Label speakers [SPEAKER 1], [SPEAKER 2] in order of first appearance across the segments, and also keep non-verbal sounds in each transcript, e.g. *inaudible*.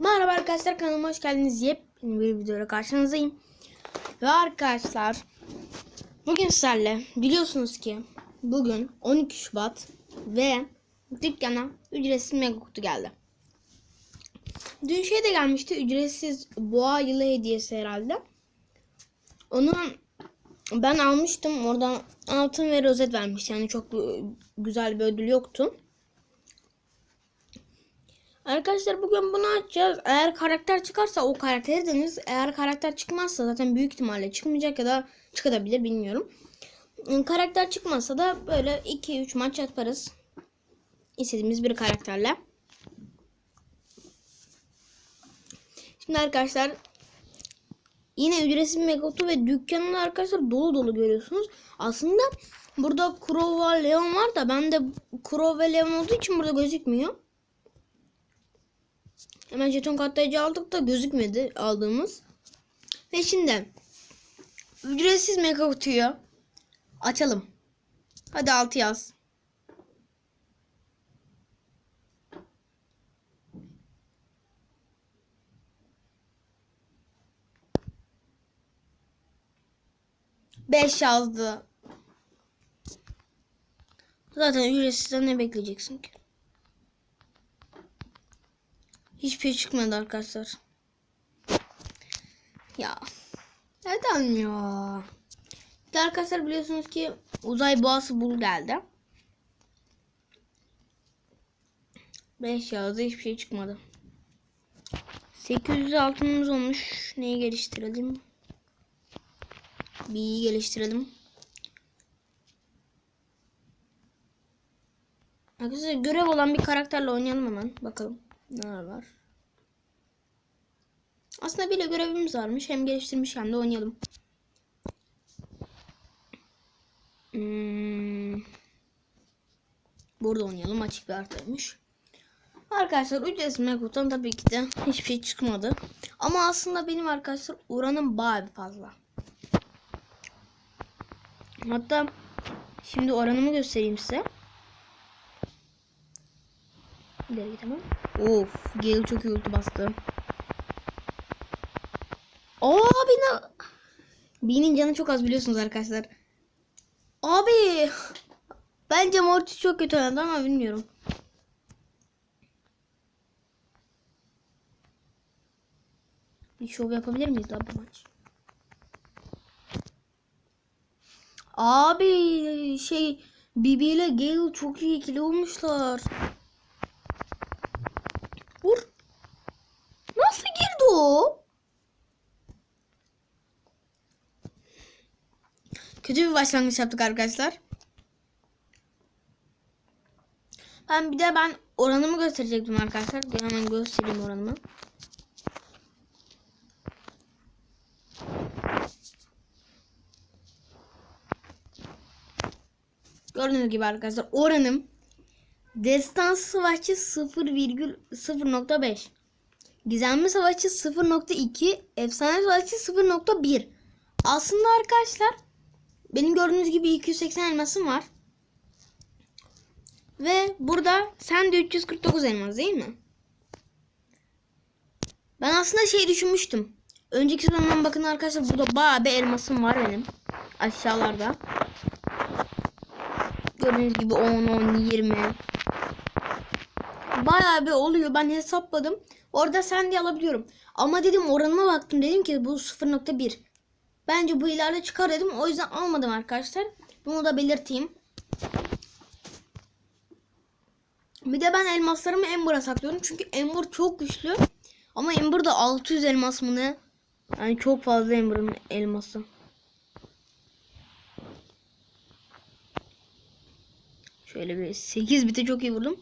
[SPEAKER 1] Merhaba arkadaşlar kanalıma hoş geldiniz. Yepyeni bir videoyla karşınızdayım. Ve arkadaşlar bugün sizlerle biliyorsunuz ki bugün 12 Şubat ve dükkana ücretsiz mega kutu geldi. Dün şey de gelmişti ücretsiz boğa yılı hediyesi herhalde. Onu ben almıştım. Oradan altın ve rozet vermiş. Yani çok güzel bir ödül yoktu. Arkadaşlar bugün bunu açacağız. Eğer karakter çıkarsa o karakteri deniz. Eğer karakter çıkmazsa zaten büyük ihtimalle çıkmayacak ya da çıkabilir bilmiyorum. Karakter çıkmazsa da böyle 2-3 maç yaparız. İstediğimiz bir karakterle. Şimdi arkadaşlar yine ücretsiz megotu ve dükkanında arkadaşlar dolu dolu görüyorsunuz. Aslında burada Crow ve Leon var da ben de Crow ve Leon olduğu için burada gözükmüyor. Hemen jeton katlayıcı aldık da gözükmedi aldığımız. Ve şimdi ücretsiz mega kutuyu açalım. Hadi 6 yaz. Beş yazdı. Zaten ücretsizden ne bekleyeceksin ki? Hiçbir şey çıkmadı arkadaşlar. Ya. Neden ya? İşte arkadaşlar biliyorsunuz ki uzay boğası bul geldi. 5 yazdı hiçbir şey çıkmadı. 800 altınımız olmuş. Neyi geliştirelim? Bir geliştirelim. Arkadaşlar görev olan bir karakterle oynayalım hemen. Bakalım. Neler var? Aslında bile görevimiz varmış. Hem geliştirmiş hem de oynayalım. Hmm. Burada oynayalım. Açık bir haritaymış. Arkadaşlar ücretsiz Mego'dan tabii ki de hiçbir şey çıkmadı. Ama aslında benim arkadaşlar oranım bayağı fazla. Hatta şimdi oranımı göstereyim size. İleri tamam. Of, Gale çok iyi ulti bastı. Aa beni B'nin canı çok az biliyorsunuz arkadaşlar. Abi bence Mortis çok kötü oynadı ama bilmiyorum. Bir şov yapabilir miyiz daha bu maç? Abi şey Bibi ile Gale çok iyi ikili olmuşlar. Vur. Nasıl girdi o? Kötü bir başlangıç yaptık arkadaşlar. Ben bir de ben oranımı gösterecektim arkadaşlar. Hemen göstereyim oranımı. Gördüğünüz gibi arkadaşlar oranım Destans savaşçı 0,0.5 Gizemli savaşçı 0.2 Efsane savaşçı 0.1 Aslında arkadaşlar benim gördüğünüz gibi 280 elmasım var. Ve burada sen de 349 elmas değil mi? Ben aslında şey düşünmüştüm. Önceki sezondan bakın arkadaşlar burada bayağı bir elmasım var benim. Aşağılarda. Gördüğünüz gibi 10, 10, 20. Bayağı bir oluyor. Ben hesapladım. Orada sen de alabiliyorum. Ama dedim oranıma baktım. Dedim ki bu 0.1. Bence bu ileride çıkar dedim. O yüzden almadım arkadaşlar. Bunu da belirteyim. Bir de ben elmaslarımı Ember'a saklıyorum. Çünkü Ember çok güçlü. Ama Ember'da 600 elmas mı ne? Yani çok fazla Ember'ın elması. Şöyle bir 8 biti çok iyi vurdum.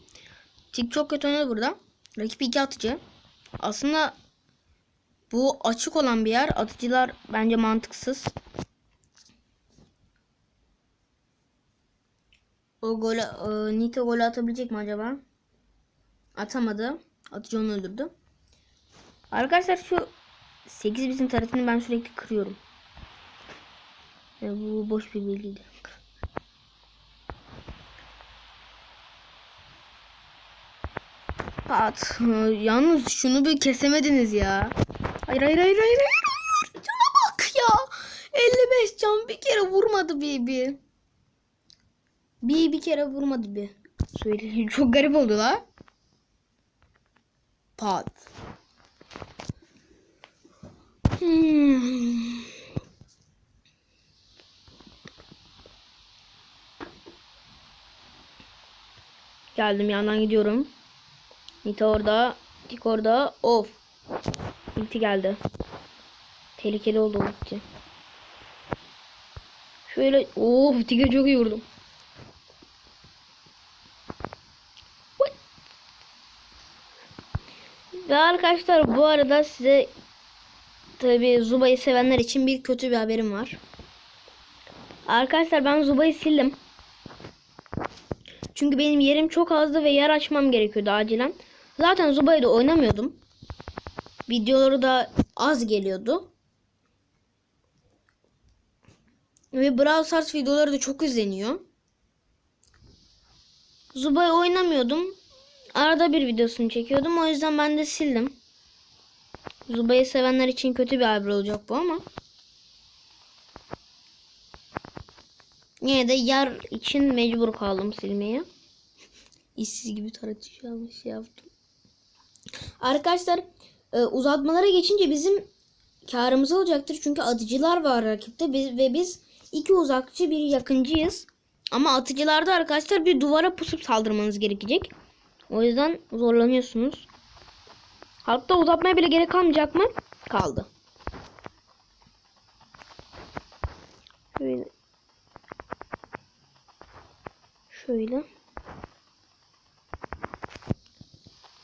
[SPEAKER 1] Tik çok kötü oynadı burada. Rakip 2 atıcı. Aslında bu açık olan bir yer. Atıcılar bence mantıksız. O golü e, Nito golü atabilecek mi acaba? Atamadı. Atıcı onu öldürdü. Arkadaşlar şu 8 bitin tarafını ben sürekli kırıyorum. Yani bu boş bir bilgiydi. Pat. *laughs* Yalnız şunu bir kesemediniz ya. Hayır hayır hayır hayır. hayır. Cana bak ya. 55 can bir kere vurmadı bir bir. Bir kere vurmadı bir. Söyle *laughs* çok garip oldu la. Pat. Hmm. Geldim yandan gidiyorum. Nita orada. Tik orada. Of. Ulti geldi. Tehlikeli oldu ulti. Şöyle. Of Tik'e çok iyi? Ve arkadaşlar bu arada size tabi Zuba'yı sevenler için bir kötü bir haberim var. Arkadaşlar ben Zuba'yı sildim. Çünkü benim yerim çok azdı ve yer açmam gerekiyordu acilen. Zaten Zuba'yı da oynamıyordum. Videoları da az geliyordu. Ve Brawl Stars videoları da çok izleniyor. Zuba'yı oynamıyordum. Arada bir videosunu çekiyordum. O yüzden ben de sildim. Zuba'yı sevenler için kötü bir haber olacak bu ama. Yine de yer için mecbur kaldım silmeye. *laughs* İşsiz gibi tartışıyor şey yaptım. Arkadaşlar e, uzatmalara geçince bizim karımız olacaktır. Çünkü atıcılar var rakipte biz, ve biz iki uzakçı bir yakıncıyız. Ama atıcılarda arkadaşlar bir duvara pusup saldırmanız gerekecek. O yüzden zorlanıyorsunuz. Hatta uzatmaya bile gerek kalmayacak mı? Kaldı. Şöyle. Şöyle.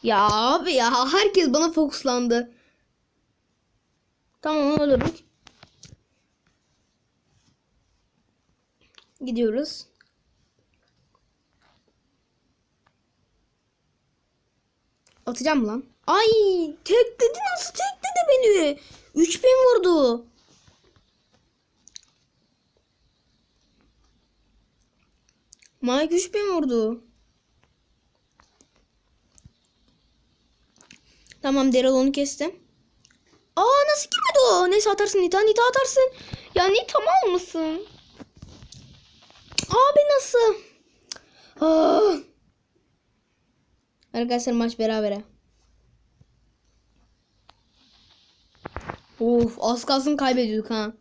[SPEAKER 1] Ya abi ya herkes bana fokuslandı. Tamam ölürüz. Gidiyoruz. Atacağım lan? Ay tekledi nasıl tekledi beni? 3000 vurdu. Mike 3000 vurdu. Tamam Daryl onu kesti. Aa nasıl girmedi o? Neyse atarsın Nita. Nita atarsın. Ya Nita mal mısın? Abi nasıl? Aa. Arkadaşlar maç berabere. Of az kalsın kaybediyorduk ha.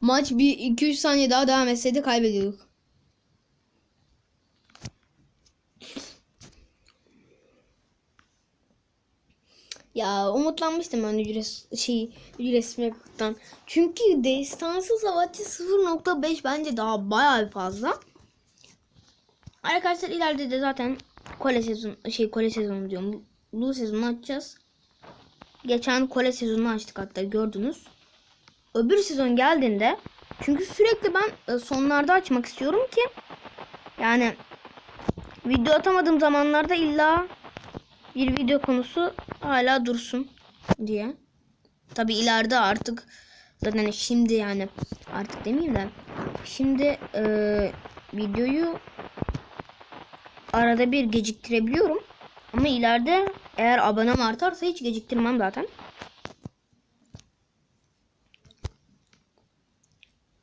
[SPEAKER 1] Maç bir 2-3 saniye daha devam etseydi kaybediyorduk. Ya umutlanmıştım ben ücret şey ücretsiz map'ten. Çünkü destansı savaşçı 0.5 bence daha bayağı bir fazla. Arkadaşlar ileride de zaten kole sezon şey kole sezonu diyorum. Lu sezonu açacağız. Geçen kole sezonunu açtık hatta gördünüz. Öbür sezon geldiğinde çünkü sürekli ben e, sonlarda açmak istiyorum ki yani video atamadığım zamanlarda illa bir video konusu hala dursun diye. Tabi ileride artık zaten şimdi yani artık demeyeyim de şimdi e, videoyu arada bir geciktirebiliyorum. Ama ileride eğer abonem artarsa hiç geciktirmem zaten.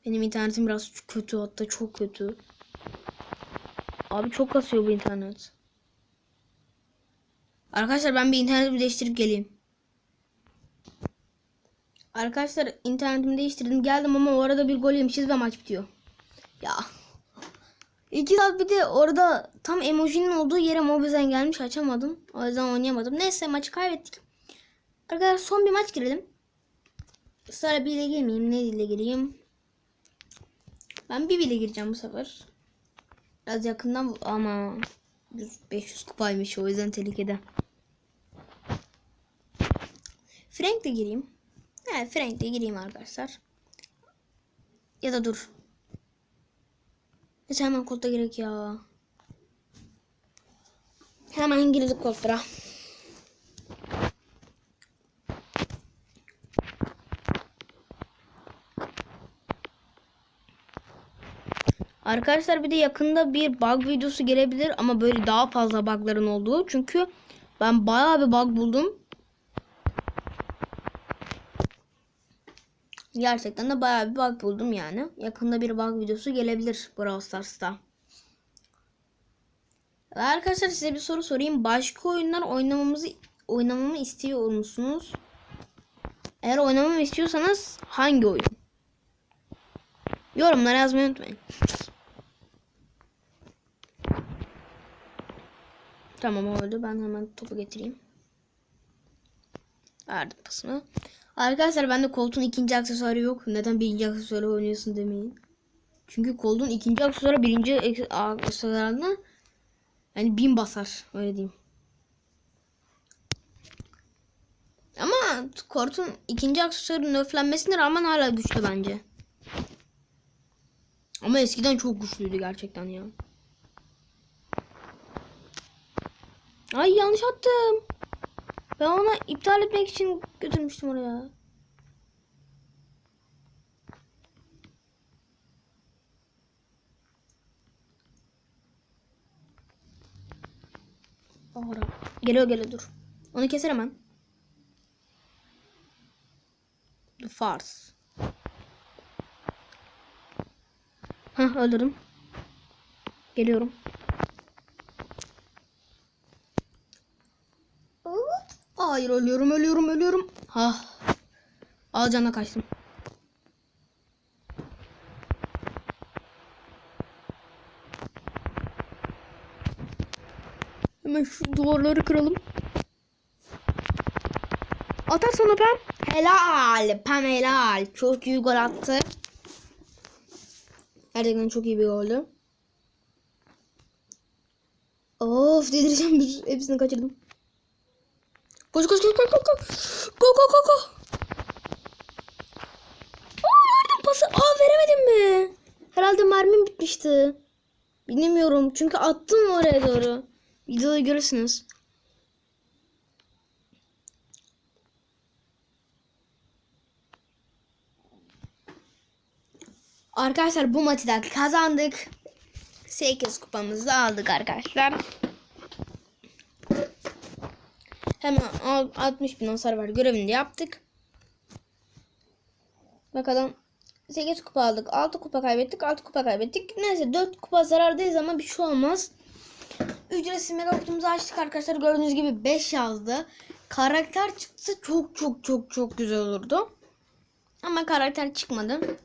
[SPEAKER 1] Benim internetim biraz kötü hatta çok kötü. Abi çok kasıyor bu internet. Arkadaşlar ben bir internetimi değiştirip geleyim. Arkadaşlar internetimi değiştirdim geldim ama o arada bir gol yemişiz ve maç bitiyor. Ya. İki saat bir de orada tam emojinin olduğu yere mobizen gelmiş açamadım. O yüzden oynayamadım. Neyse maçı kaybettik. Arkadaşlar son bir maç girelim. Sonra bir ile girmeyeyim. Ne ile gireyim? Ben bir bile gireceğim bu sefer. Biraz yakından ama 500 kupaymış o yüzden tehlikede. Frank'le gireyim. Evet Frank'le gireyim arkadaşlar. Ya da dur. Neyse hemen kodda gerek ya. Hemen girdik kodlara. Arkadaşlar bir de yakında bir bug videosu gelebilir ama böyle daha fazla bugların olduğu. Çünkü Ben bayağı bir bug buldum. Gerçekten de bayağı bir bug buldum yani. Yakında bir bug videosu gelebilir Brawl Stars'ta. Ve Arkadaşlar size bir soru sorayım. Başka oyunlar oynamamızı oynamamı istiyor musunuz? Eğer oynamamı istiyorsanız hangi oyun? Yorumlara yazmayı unutmayın. Tamam oldu. Ben hemen topu getireyim. Verdim pasımı. Arkadaşlar bende koltuğun ikinci aksesuarı yok. Neden birinci aksesuarı oynuyorsun demeyin. Çünkü koltuğun ikinci aksesuarı birinci aksesuarına yani bin basar. Öyle diyeyim. Ama Kort'un ikinci aksesuarı nerflenmesine rağmen hala güçlü bence. Ama eskiden çok güçlüydü gerçekten ya. Ay yanlış attım. Ben ona iptal etmek için götürmüştüm oraya. Ara. Geliyor geliyor dur. Onu keser hemen. Farce. Hah öldürdüm. Geliyorum. Hayır ölüyorum ölüyorum ölüyorum. Ha. Al kaçtım. Hemen şu duvarları kıralım. Atarsan Pam. Helal. Pam helal. Çok iyi gol attı. Gerçekten çok iyi bir goldü. Of delireceğim. Dur, Hepsini kaçırdım. Koş koş koş koş koş. Go go go go. Aa verdim pası. Aa veremedim mi? Herhalde mermim bitmişti. Bilmiyorum. Çünkü attım oraya doğru. Videoda görürsünüz. Arkadaşlar bu maçı da kazandık. 8 kupamızı aldık arkadaşlar. Hemen al- 60 bin hasar var görevini de yaptık. Bakalım 8 kupa aldık. 6 kupa kaybettik. 6 kupa kaybettik. Neyse 4 kupa zarardayız ama bir şey olmaz. Ücretsiz mega kutumuzu açtık arkadaşlar. Gördüğünüz gibi 5 yazdı. Karakter çıksa çok çok çok çok güzel olurdu. Ama karakter çıkmadı.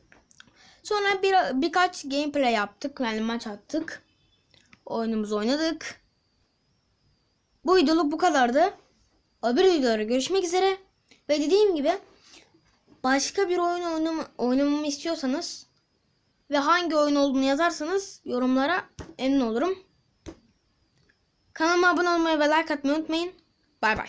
[SPEAKER 1] Sonra bir, birkaç gameplay yaptık. Yani maç attık. Oyunumuzu oynadık. Bu videoluk bu kadardı. Öbür videolara görüşmek üzere. Ve dediğim gibi başka bir oyun oynama, oynamamı istiyorsanız ve hangi oyun olduğunu yazarsanız yorumlara emin olurum. Kanalıma abone olmayı ve like atmayı unutmayın. Bay bay.